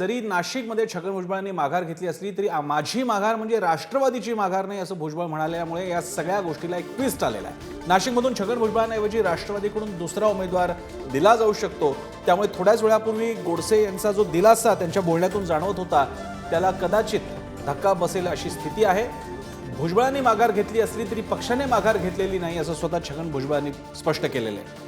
जरी नाशिकमध्ये छगन भुजबळांनी माघार घेतली असली तरी माझी माघार म्हणजे राष्ट्रवादीची माघार नाही असं भुजबळ म्हणाल्यामुळे या सगळ्या गोष्टीला एक ट्विस्ट आलेला आहे. नाशिकमधून छगन भुजबळांऐवजी राष्ट्रवादीकडून दुसरा उमेदवार दिला जाऊ शकतो. त्यामुळे थोड्याच वेळापूर्वी गोडसे यांचा जो दिलासा त्यांच्या बोलण्यातून जाणवत होता त्याला कदाचित धक्का बसेल अशी स्थिती आहे. भुजबळांनी माघार घेतली असली तरी पक्षाने माघार घेतलेली नाही असं स्वतः छगन भुजबळांनी स्पष्ट केलेलं आहे.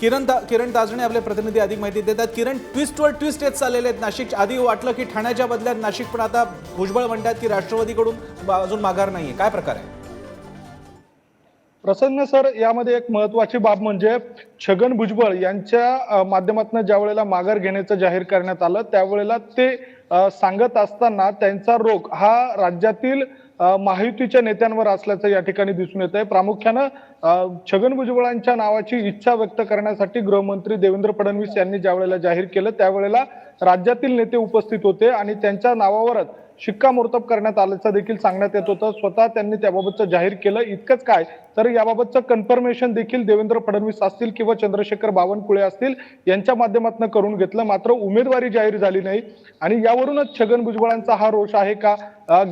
किरण ता किरण ताजणे आपले प्रतिनिधी अधिक माहिती देतात. किरण ट्विस्टवर ट्विस्ट येत चाललेले आहेत. नाशिक आधी वाटलं की ठाण्याच्या बदल्यात नाशिक पण आता भुजबळ म्हणतात की राष्ट्रवादीकडून अजून माघार नाहीये. काय प्रकार आहे? प्रसन्न सर यामध्ये एक महत्वाची बाब म्हणजे छगन भुजबळ यांच्या माध्यमातून ज्या वेळेला माघार घेण्याचं जाहीर करण्यात आलं त्यावेळेला ते सांगत असताना त्यांचा रोग हा राज्यातील महायुतीच्या नेत्यांवर असल्याचं या ठिकाणी दिसून येत आहे प्रामुख्यानं छगन भुजबळांच्या नावाची इच्छा व्यक्त करण्यासाठी गृहमंत्री देवेंद्र फडणवीस यांनी ज्या वेळेला जाहीर केलं त्यावेळेला राज्यातील नेते उपस्थित होते आणि त्यांच्या नावावरच शिक्कामोर्तब करण्यात आल्याचं देखील सांगण्यात येत होतं. स्वतः त्यांनी त्याबाबतचं जाहीर केलं. इतकंच काय? तर याबाबतचं कन्फर्मेशन देखील देवेंद्र फडणवीस असतील किंवा चंद्रशेखर बावनकुळे असतील यांच्या माध्यमातून करून घेतलं. मात्र उमेदवारी जाहीर झाली नाही. आणि यावरूनच छगन भुजबळांचा हा रोष आहे का?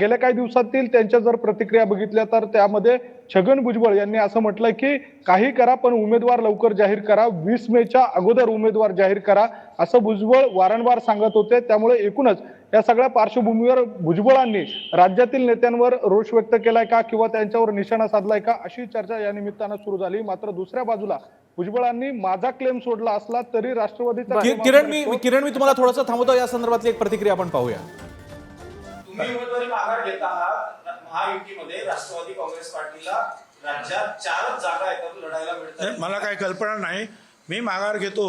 गेल्या काही दिवसातील त्यांच्या जर प्रतिक्रिया बघितल्या तर त्यामध्ये छगन भुजबळ यांनी असं म्हटलंय की काही करा पण उमेदवार लवकर जाहीर करा. वीस मेच्या अगोदर उमेदवार जाहीर करा. असं भुजबळ वारंवार सांगत होते. त्यामुळे एकूणच या सगळ्या पार्श्वभूमीवर भुजबळांनी राज्यातील नेत्यांवर रोष व्यक्त केलाय का किंवा त्यांच्यावर निशाणा साधलाय का अशी चर्चा या निमित्तानं सुरू झाली. मात्र दुसऱ्या बाजूला भुजबळांनी माझा क्लेम सोडला असला तरी राष्ट्रवादीचा किरण मी. किरण मी तुम्हाला थोडंसं थांबवतो. या संदर्भातली एक प्रतिक्रिया आपण पाहूया. महायुतीमध्ये राष्ट्रवादी काँग्रेस पार्टीला राज्यात चारच जागा आहेत लढायला मिळतात. मला काही कल्पना नाही. मी माघार घेतो.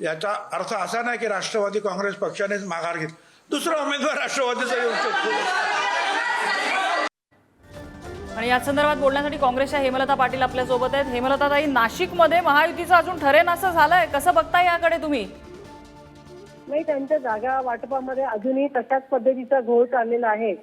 याचा अर्थ असा नाही की राष्ट्रवादी काँग्रेस पक्षानेच माघार घेतली दुसरा उमेदवार राष्ट्रवादीचा येऊ शकतो. आणि याच संदर्भात बोलण्यासाठी काँग्रेसच्या हेमलता पाटील आपल्यासोबत आहेत. हेमलता ताई नाशिकमध्ये महायुतीचं अजून ठरेन असं झालंय. कसं बघताय याकडे तुम्ही? नाही त्यांच्या जागा वाटपामध्ये अजूनही तशाच पद्धतीचा घोळ चाललेला आहे.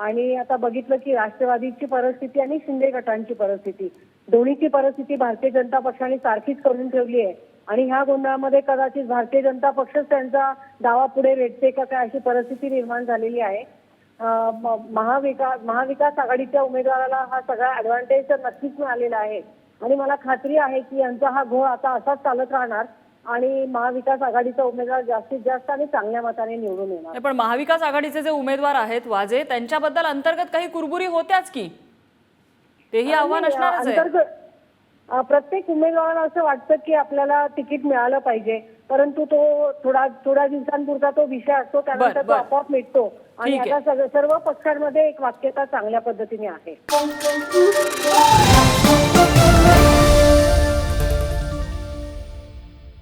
आणि आता बघितलं की राष्ट्रवादीची परिस्थिती आणि शिंदे गटांची परिस्थिती. दोन्हीची परिस्थिती भारतीय जनता पक्षाने सारखीच करून ठेवली आहे. आणि ह्या गोंधळामध्ये कदाचित भारतीय जनता पक्षच त्यांचा दावा पुढे रेटते का काय अशी परिस्थिती निर्माण झालेली आहे. म- महाविकास महाविकास आघाडीच्या उमेदवाराला हा सगळा ऍडव्हान्टेज तर नक्कीच मिळालेला आहे. आणि मला खात्री आहे की यांचा हा घोळ आता असाच चालत राहणार. आणि महाविकास आघाडीचा उमेदवार जास्तीत जास्त आणि चांगल्या मताने निवडून येणार. पण महाविकास आघाडीचे जे उमेदवार आहेत वाजे त्यांच्याबद्दल अंतर्गत काही कुरबुरी होत्याच की? तेही आव्हान आणि, असणारच आहे. अंतर्गत अ, प्रत्येक उमेदवाराला असं वाटतं की आपल्याला तिकीट मिळालं पाहिजे परंतु तो थोडा थोड्या दिवसांपुरता तो विषय असतो त्यानंतर तो. आपोआप मिटतो. आणि. आता सगळं- सर्व पक्षांमध्ये एक वाक्यता चांगल्या पद्धतीने आहे.